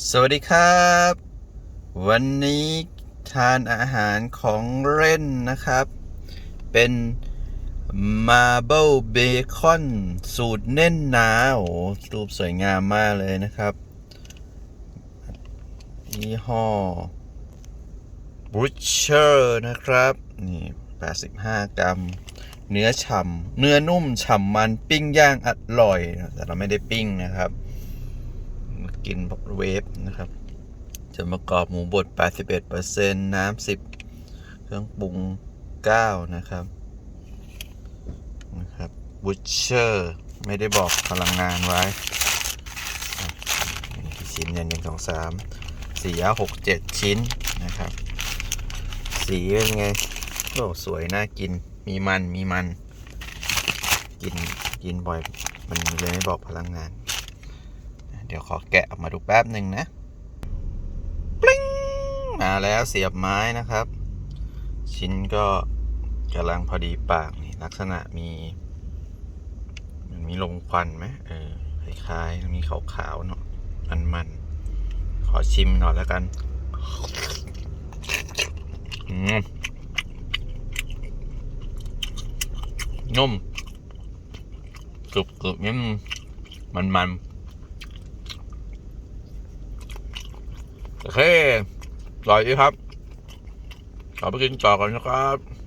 สวัสดีครับ วันนี้ทานอาหารของเล่นนะครับ เป็น Marble Bacon สูตรเน่นหนาโอ้รูปสวยงามมากเลยนะครับยี่ห้อ Butcher นะครับ นี่ 85 กรัม เนื้อฉ่ำเนื้อนุ่มฉ่ำมันปิ้งย่างอร่อย แต่เราไม่ได้ปิ้งนะครับ กินเวฟนะครับส่วนประกอบหมูบด 81%น้ำ 10 เครื่องปรุง 9 นะครับนะครับบูชเชอร์ไม่ได้บอกพลังงานไว้ชิ้นเนี่ยหนึ่งสองสามสี่ห้าหกเจ็ดชิ้นนะครับ สีเป็นไงโอ้สวยน่ากินมีมันมีมัน กินกินบ่อย มันเลยไม่บอกพลังงาน ดี๋ยวขอแกะออกมาดูแป๊บหนึ่งนะปลิ้งมาแล้วเสียบไม้นะครับ ชิ้นก็กำลังพอดีปากนี่ลักษณะมี มันมีลงควันไหมเออคล้ายๆมีขาวๆเนาะมันๆขอชิมหน่อยแล้วกันนุ่มกรุบกรุบๆนิ่มมันมัน โอเครอดีครับขอไปกินต่อกันนะครับ